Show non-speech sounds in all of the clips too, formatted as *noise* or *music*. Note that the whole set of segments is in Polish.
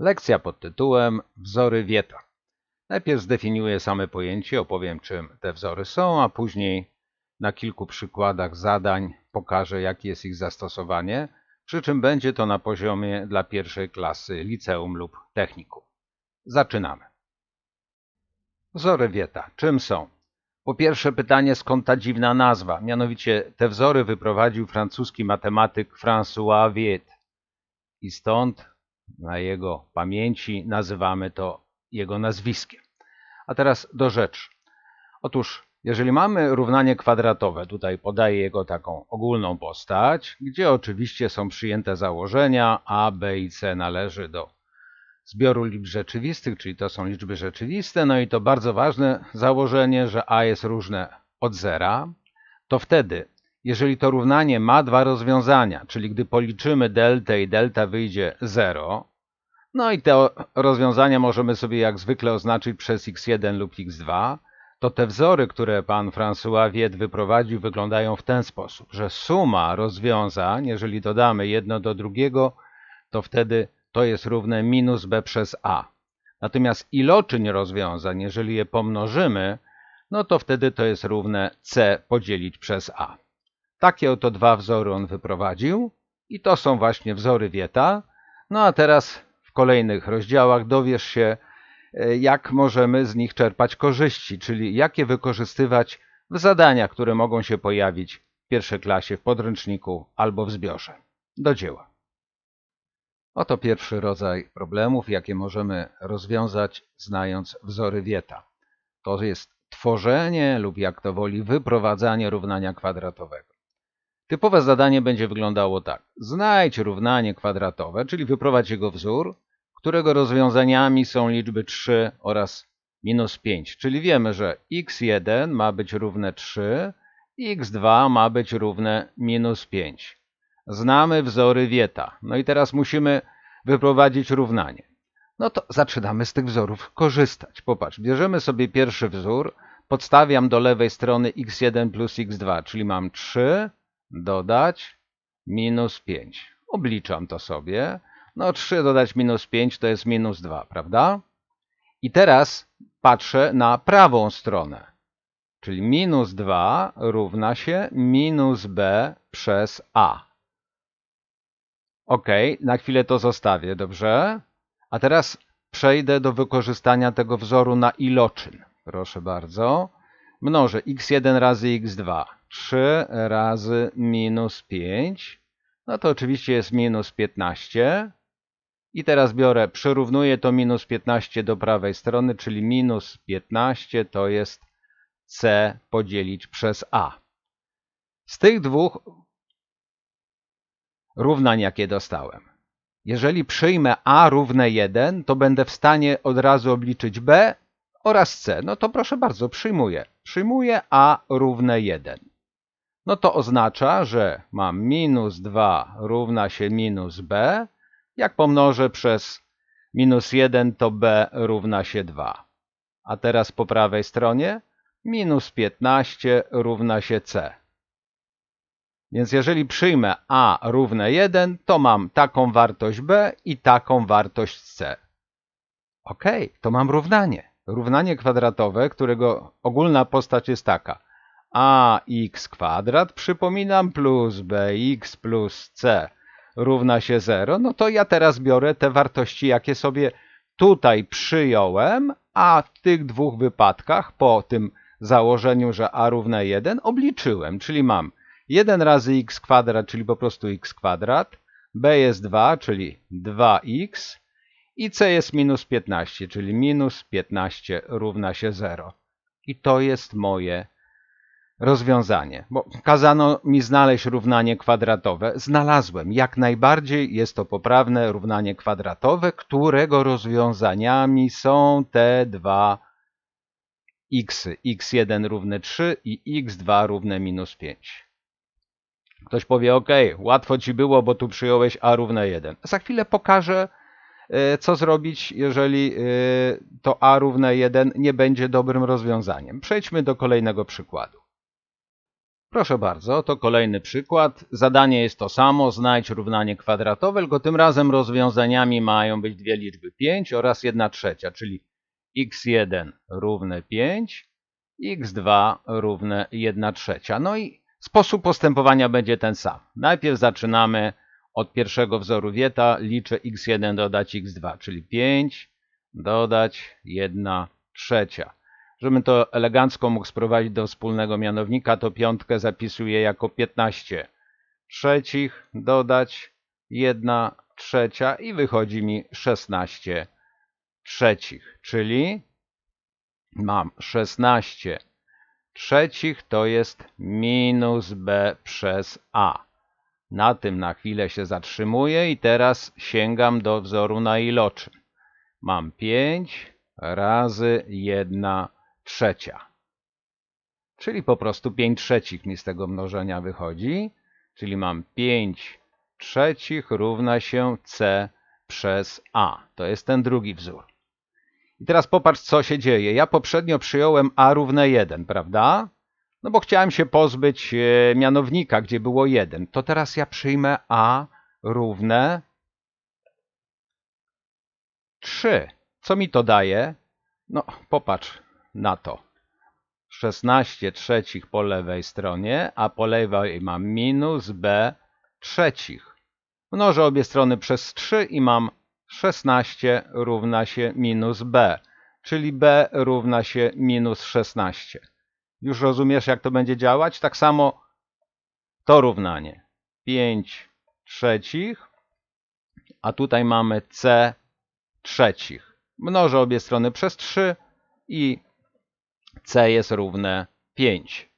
Lekcja pod tytułem Wzory Wieta. Najpierw zdefiniuję same pojęcie, opowiem czym te wzory są, a później na kilku przykładach zadań pokażę jakie jest ich zastosowanie, przy czym będzie to na poziomie dla pierwszej klasy liceum lub technikum. Zaczynamy. Wzory Wieta. Czym są? Po pierwsze pytanie skąd ta dziwna nazwa, mianowicie te wzory wyprowadził francuski matematyk François Viet i stąd na jego pamięci nazywamy to jego nazwiskiem. A teraz do rzeczy. Otóż, jeżeli mamy równanie kwadratowe, tutaj podaję jego taką ogólną postać, gdzie oczywiście są przyjęte założenia a, b i c należy do zbioru liczb rzeczywistych, czyli to są liczby rzeczywiste, no i to bardzo ważne założenie, że a jest różne od zera, to wtedy, jeżeli to równanie ma dwa rozwiązania, czyli gdy policzymy delta i delta wyjdzie 0, no i te rozwiązania możemy sobie jak zwykle oznaczyć przez x1 lub x2, to te wzory, które pan François Wiet wyprowadził, wyglądają w ten sposób, że suma rozwiązań, jeżeli dodamy jedno do drugiego, to wtedy to jest równe minus b przez a. Natomiast iloczyń rozwiązań, jeżeli je pomnożymy, no to wtedy to jest równe c podzielić przez a. Takie oto dwa wzory on wyprowadził i to są właśnie wzory Wieta. No a teraz w kolejnych rozdziałach dowiesz się, e, jak możemy z nich czerpać korzyści, czyli jak je wykorzystywać w zadaniach, które mogą się pojawić w pierwszej klasie, w podręczniku albo w zbiorze. Do dzieła. Oto pierwszy rodzaj problemów, jakie możemy rozwiązać znając wzory Wieta. To jest tworzenie lub jak to woli wyprowadzanie równania kwadratowego. Typowe zadanie będzie wyglądało tak. Znajdź równanie kwadratowe, czyli wyprowadź jego wzór, którego rozwiązaniami są liczby 3 oraz minus 5. Czyli wiemy, że x1 ma być równe 3, x2 ma być równe minus 5. Znamy wzory Wieta. No i teraz musimy wyprowadzić równanie. No to zaczynamy z tych wzorów korzystać. Popatrz, bierzemy sobie pierwszy wzór, podstawiam do lewej strony x1 plus x2, czyli mam 3 dodać minus 5. Obliczam to sobie. No 3 dodać minus 5 to jest minus 2, prawda? I teraz patrzę na prawą stronę. Czyli minus 2 równa się minus b przez a. Ok, na chwilę to zostawię, dobrze? A teraz przejdę do wykorzystania tego wzoru na iloczyn. Proszę bardzo. Mnożę x1 razy x2. 3 razy minus 5. No to oczywiście jest minus 15. I teraz biorę, przyrównuję to minus 15 do prawej strony, czyli minus 15 to jest c podzielić przez a. Z tych dwóch równań, jakie dostałem. Jeżeli przyjmę a równe 1, to będę w stanie od razu obliczyć b oraz c. No to proszę bardzo, przyjmuję. Przyjmuję a równe 1. No to oznacza, że mam minus 2 równa się minus b. Jak pomnożę przez minus 1, to b równa się 2. A teraz po prawej stronie minus 15 równa się c. Więc jeżeli przyjmę a równe 1, to mam taką wartość b i taką wartość c. Ok, to mam równanie. Równanie kwadratowe, którego ogólna postać jest taka. ax kwadrat, przypominam, plus bx plus c równa się 0. No to ja teraz biorę te wartości, jakie sobie tutaj przyjąłem, a w tych dwóch wypadkach po tym założeniu, że a równa 1 obliczyłem, czyli mam 1 razy x kwadrat, czyli po prostu x kwadrat, b jest 2, czyli 2x i c jest minus 15, czyli minus 15 równa się 0. I to jest moje rozwiązanie, bo kazano mi znaleźć równanie kwadratowe. Znalazłem, jak najbardziej jest to poprawne równanie kwadratowe, którego rozwiązaniami są te dwa x, x1 równe 3 i x2 równe minus 5. Ktoś powie, ok, łatwo ci było, bo tu przyjąłeś a równe 1. Za chwilę pokażę, co zrobić, jeżeli e, to a równe 1 nie będzie dobrym rozwiązaniem. Przejdźmy do kolejnego przykładu. Proszę bardzo, to kolejny przykład. Zadanie jest to samo, znajdź równanie kwadratowe, tylko tym razem rozwiązaniami mają być dwie liczby 5 oraz 1 trzecia, czyli x1 równe 5, x2 równe 1 trzecia. No i sposób postępowania będzie ten sam. Najpierw zaczynamy od pierwszego wzoru wieta, liczę x1 dodać x2, czyli 5 dodać 1 trzecia. Żebym to elegancko mógł sprowadzić do wspólnego mianownika, to piątkę zapisuję jako 15 trzecich dodać 1 trzecia i wychodzi mi 16 trzecich, czyli mam 16 trzecich to jest minus b przez a. Na tym na chwilę się zatrzymuję i teraz sięgam do wzoru na iloczyn. Mam 5 razy 1 trzecia. Czyli po prostu 5 trzecich mi z tego mnożenia wychodzi. Czyli mam 5 trzecich równa się c przez a. To jest ten drugi wzór. I teraz popatrz, co się dzieje. Ja poprzednio przyjąłem a równe 1, prawda? No bo chciałem się pozbyć e, mianownika, gdzie było 1. To teraz ja przyjmę a równe 3. Co mi to daje? No, popatrz na to. 16 trzecich po lewej stronie, a po lewej mam minus b trzecich. Mnożę obie strony przez 3 i mam 16 równa się minus b, czyli b równa się minus 16. Już rozumiesz, jak to będzie działać? Tak samo to równanie. 5 trzecich, a tutaj mamy c trzecich. Mnożę obie strony przez 3 i c jest równe 5.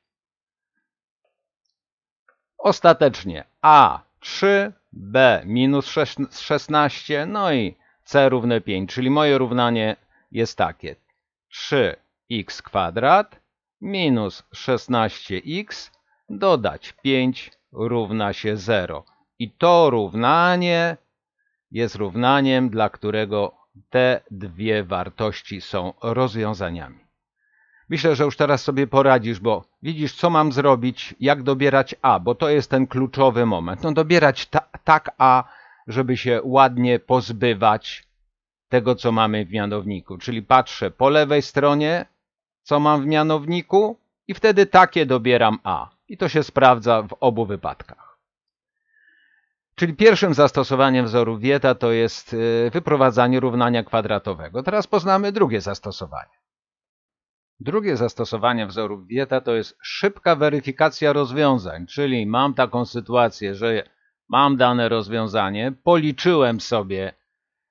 Ostatecznie a 3, b minus 16, no i c równe 5, czyli moje równanie jest takie. 3x kwadrat minus 16x dodać 5 równa się 0. I to równanie jest równaniem, dla którego te dwie wartości są rozwiązaniami. Myślę, że już teraz sobie poradzisz, bo widzisz, co mam zrobić, jak dobierać A, bo to jest ten kluczowy moment. No dobierać ta, tak A, żeby się ładnie pozbywać tego, co mamy w mianowniku. Czyli patrzę po lewej stronie, co mam w mianowniku i wtedy takie dobieram A. I to się sprawdza w obu wypadkach. Czyli pierwszym zastosowaniem wzoru Wieta to jest y, wyprowadzanie równania kwadratowego. Teraz poznamy drugie zastosowanie. Drugie zastosowanie wzorów Wieta to jest szybka weryfikacja rozwiązań, czyli mam taką sytuację, że mam dane rozwiązanie, policzyłem sobie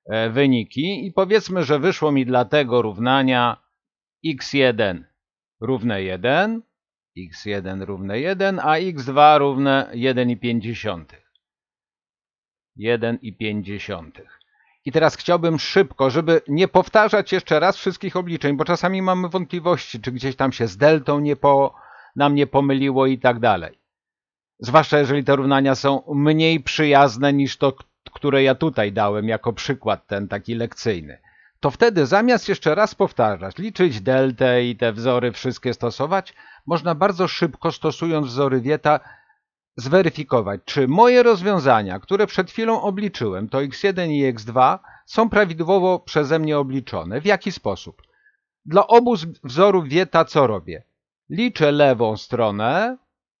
e, wyniki i powiedzmy, że wyszło mi dla tego równania x1 równe 1, x1 równe 1, a x2 równe 1,5. 1,5. I teraz chciałbym szybko, żeby nie powtarzać jeszcze raz wszystkich obliczeń, bo czasami mamy wątpliwości, czy gdzieś tam się z deltą nie po, nam nie pomyliło i tak dalej. Zwłaszcza jeżeli te równania są mniej przyjazne niż to, które ja tutaj dałem jako przykład ten taki lekcyjny. To wtedy zamiast jeszcze raz powtarzać, liczyć deltę i te wzory wszystkie stosować, można bardzo szybko stosując wzory Wieta zweryfikować, czy moje rozwiązania, które przed chwilą obliczyłem, to x1 i x2, są prawidłowo przeze mnie obliczone. W jaki sposób? Dla obu wzorów Wieta co robię? Liczę lewą stronę,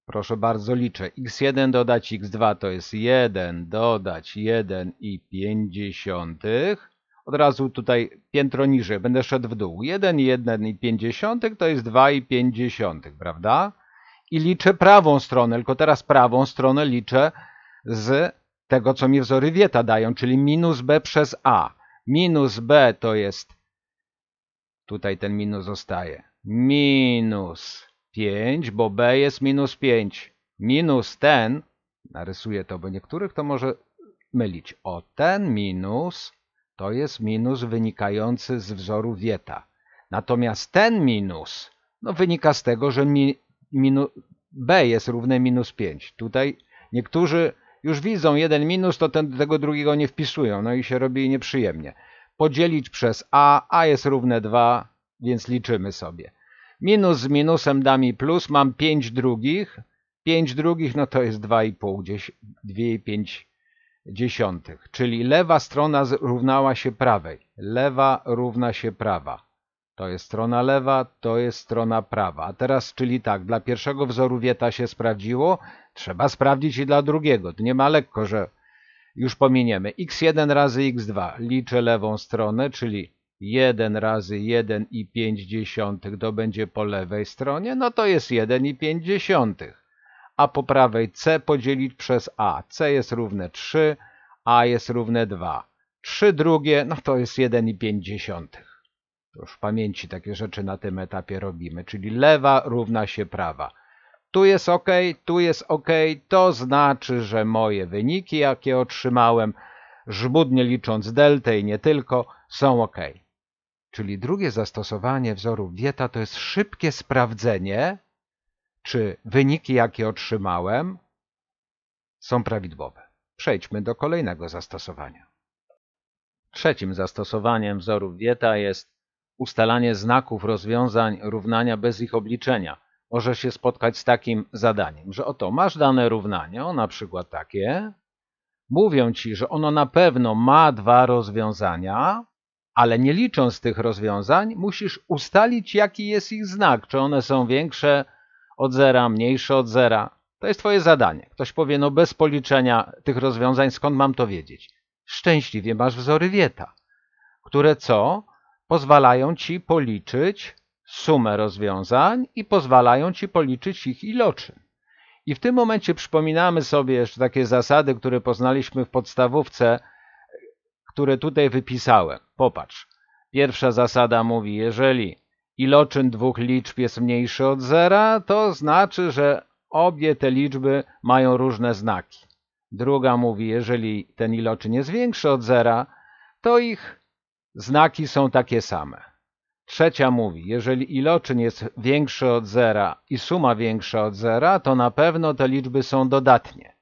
proszę bardzo liczę, x1 dodać x2 to jest 1 dodać 1 i 50. Od razu tutaj piętro niżej, będę szedł w dół. 1 i 1 i 50 to jest 2 i 50, prawda? i liczę prawą stronę, tylko teraz prawą stronę liczę z tego, co mi wzory Wieta dają, czyli minus b przez a. Minus b to jest, tutaj ten minus zostaje, minus 5, bo b jest minus 5. Minus ten, narysuję to, bo niektórych to może mylić. O, ten minus to jest minus wynikający z wzoru Wieta. Natomiast ten minus no, wynika z tego, że mi, minu, b jest równe minus 5. Tutaj niektórzy już widzą jeden minus, to ten, tego drugiego nie wpisują, no i się robi nieprzyjemnie. Podzielić przez a, a jest równe 2, więc liczymy sobie. Minus z minusem da mi plus, mam 5 drugich, 5 drugich, no to jest 2,5 dziesiątych, czyli lewa strona równała się prawej. Lewa równa się prawa. To jest strona lewa, to jest strona prawa. A teraz, czyli tak, dla pierwszego wzoru wieta się sprawdziło, trzeba sprawdzić i dla drugiego. To nie ma lekko, że już pominiemy. x1 razy x2. Liczę lewą stronę, czyli 1 razy 1 i 5 dziesiątych to będzie po lewej stronie, no to jest 1 i 5 dziesiątych. A po prawej c podzielić przez a. c jest równe 3, a jest równe 2. 3 drugie, no to jest 1 i 5 dziesiątych. To już w pamięci takie rzeczy na tym etapie robimy, czyli lewa równa się prawa. Tu jest ok, tu jest ok, to znaczy, że moje wyniki, jakie otrzymałem, żmudnie licząc deltę i nie tylko, są ok. Czyli drugie zastosowanie wzoru Wieta to jest szybkie sprawdzenie, czy wyniki, jakie otrzymałem, są prawidłowe. Przejdźmy do kolejnego zastosowania. Trzecim zastosowaniem wzoru Wieta jest ustalanie znaków rozwiązań równania bez ich obliczenia. Możesz się spotkać z takim zadaniem, że oto masz dane równanie, o na przykład takie, mówią ci, że ono na pewno ma dwa rozwiązania, ale nie licząc tych rozwiązań, musisz ustalić, jaki jest ich znak, czy one są większe od zera, mniejsze od zera. To jest twoje zadanie. Ktoś powie, no bez policzenia tych rozwiązań, skąd mam to wiedzieć? Szczęśliwie masz wzory Wieta, które co? Pozwalają ci policzyć sumę rozwiązań i pozwalają ci policzyć ich iloczyn. I w tym momencie przypominamy sobie jeszcze takie zasady, które poznaliśmy w podstawówce, które tutaj wypisałem. Popatrz. Pierwsza zasada mówi, jeżeli iloczyn dwóch liczb jest mniejszy od zera, to znaczy, że obie te liczby mają różne znaki. Druga mówi, jeżeli ten iloczyn jest większy od zera, to ich znaki są takie same. Trzecia mówi, jeżeli iloczyn jest większy od zera i suma większa od zera, to na pewno te liczby są dodatnie.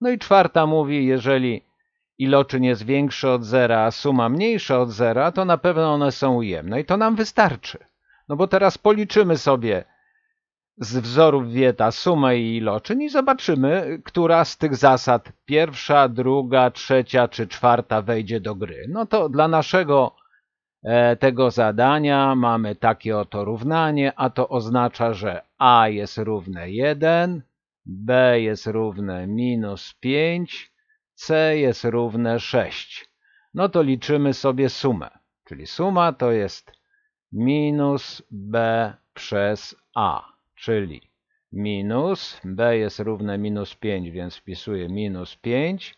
No i czwarta mówi, jeżeli iloczyn jest większy od zera, a suma mniejsza od zera, to na pewno one są ujemne i to nam wystarczy. No bo teraz policzymy sobie z wzorów Wieta sumę i iloczyn i zobaczymy, która z tych zasad, pierwsza, druga, trzecia czy czwarta wejdzie do gry. No to dla naszego e, tego zadania mamy takie oto równanie, a to oznacza, że a jest równe 1, b jest równe minus 5, c jest równe 6. No to liczymy sobie sumę, czyli suma to jest minus b przez a, czyli minus b jest równe minus 5, więc wpisuję minus 5,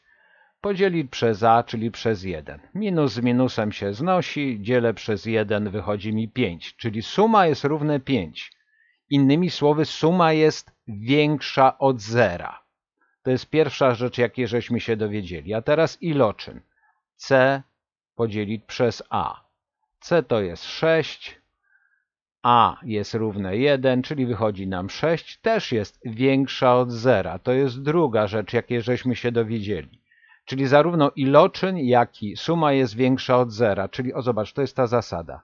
podzielić przez a, czyli przez 1. Minus z minusem się znosi, dzielę przez 1, wychodzi mi 5, czyli suma jest równe 5. Innymi słowy, suma jest większa od zera. To jest pierwsza rzecz, jakiej żeśmy się dowiedzieli. A teraz iloczyn. C podzielić przez A. C to jest 6, A jest równe 1, czyli wychodzi nam 6, też jest większa od zera. To jest druga rzecz, jakiej żeśmy się dowiedzieli. Czyli zarówno iloczyn, jak i suma jest większa od zera. Czyli, o zobacz, to jest ta zasada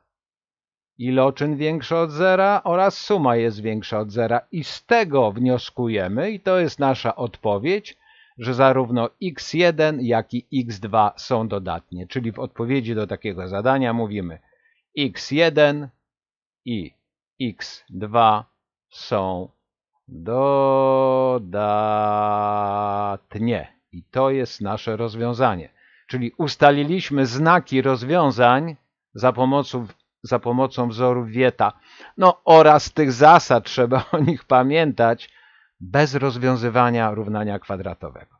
iloczyn większy od zera oraz suma jest większa od zera. I z tego wnioskujemy, i to jest nasza odpowiedź, że zarówno x1, jak i x2 są dodatnie. Czyli w odpowiedzi do takiego zadania mówimy x1 i x2 są dodatnie. I to jest nasze rozwiązanie. Czyli ustaliliśmy znaki rozwiązań za pomocą za pomocą wzorów Wieta. No oraz tych zasad trzeba *laughs* o nich pamiętać bez rozwiązywania równania kwadratowego.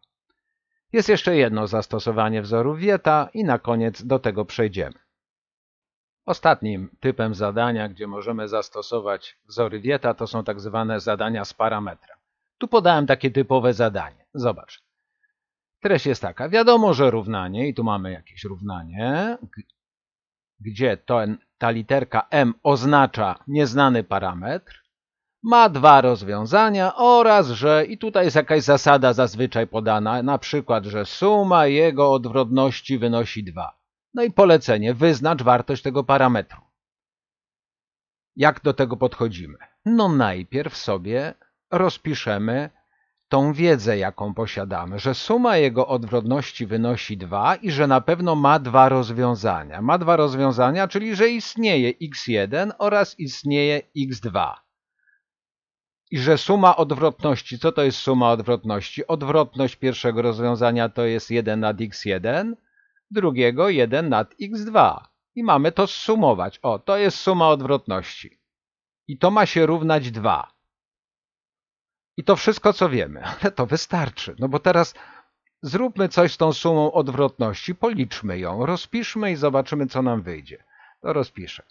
Jest jeszcze jedno zastosowanie wzorów Wieta i na koniec do tego przejdziemy. Ostatnim typem zadania, gdzie możemy zastosować wzory Wieta, to są tak zwane zadania z parametrem. Tu podałem takie typowe zadanie. Zobacz. Treść jest taka. Wiadomo, że równanie, i tu mamy jakieś równanie, gdzie ten, ta literka m oznacza nieznany parametr, ma dwa rozwiązania oraz, że i tutaj jest jakaś zasada zazwyczaj podana, na przykład, że suma jego odwrotności wynosi 2. No i polecenie, wyznacz wartość tego parametru. Jak do tego podchodzimy? No najpierw sobie rozpiszemy tą wiedzę, jaką posiadamy, że suma jego odwrotności wynosi 2 i że na pewno ma dwa rozwiązania. Ma dwa rozwiązania, czyli że istnieje x1 oraz istnieje x2. I że suma odwrotności, co to jest suma odwrotności? Odwrotność pierwszego rozwiązania to jest 1 nad x1, drugiego 1 nad x2. I mamy to zsumować. O, to jest suma odwrotności. I to ma się równać 2. I to wszystko, co wiemy, *laughs* ale to wystarczy. No bo teraz zróbmy coś z tą sumą odwrotności, policzmy ją, rozpiszmy i zobaczymy, co nam wyjdzie. To rozpiszę.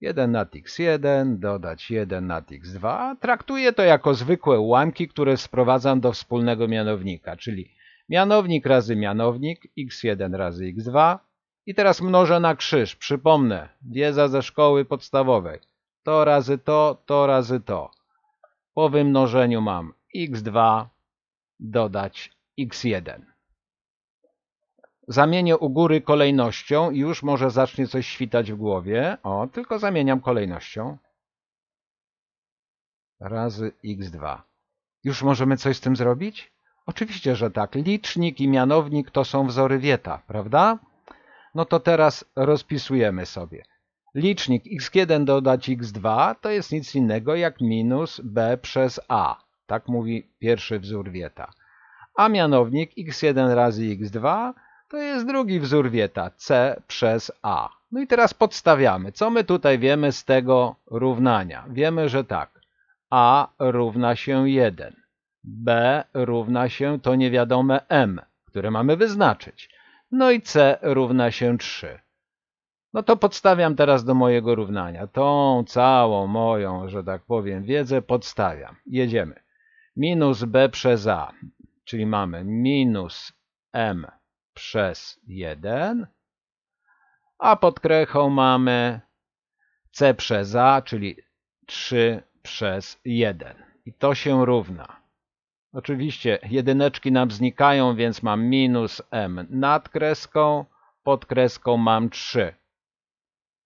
1 nad x1 dodać 1 nad x2. Traktuję to jako zwykłe ułamki, które sprowadzam do wspólnego mianownika, czyli mianownik razy mianownik, x1 razy x2. I teraz mnożę na krzyż. Przypomnę, wiedza ze szkoły podstawowej. To razy to, to razy to. Po wymnożeniu mam x2 dodać x1. Zamienię u góry kolejnością już może zacznie coś świtać w głowie. O, tylko zamieniam kolejnością. Razy x2. Już możemy coś z tym zrobić? Oczywiście, że tak. Licznik i mianownik to są wzory Wieta, prawda? No to teraz rozpisujemy sobie. Licznik x1 dodać x2 to jest nic innego jak minus b przez a. Tak mówi pierwszy wzór Wieta. A mianownik x1 razy x2 to jest drugi wzór Wieta, c przez a. No i teraz podstawiamy. Co my tutaj wiemy z tego równania? Wiemy, że tak. a równa się 1. b równa się to niewiadome m, które mamy wyznaczyć. No i c równa się 3. No to podstawiam teraz do mojego równania. Tą całą moją, że tak powiem, wiedzę podstawiam. Jedziemy. Minus b przez a, czyli mamy minus m przez 1, a pod krechą mamy c przez a, czyli 3 przez 1. I to się równa. Oczywiście jedyneczki nam znikają, więc mam minus m nad kreską, pod kreską mam 3.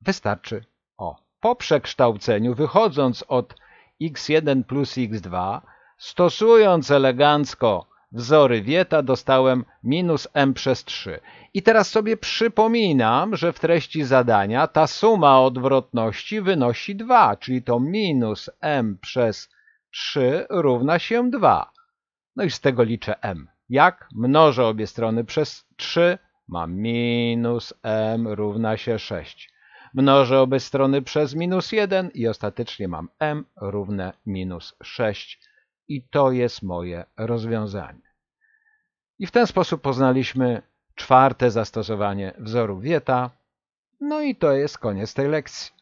Wystarczy. O, po przekształceniu, wychodząc od x1 plus x2, stosując elegancko wzory Wieta, dostałem minus m przez 3. I teraz sobie przypominam, że w treści zadania ta suma odwrotności wynosi 2, czyli to minus m przez 3 równa się 2. No i z tego liczę m. Jak? Mnożę obie strony przez 3, mam minus m równa się 6 mnożę obie strony przez minus 1 i ostatecznie mam m równe minus 6 i to jest moje rozwiązanie. I w ten sposób poznaliśmy czwarte zastosowanie wzoru Wieta. No i to jest koniec tej lekcji.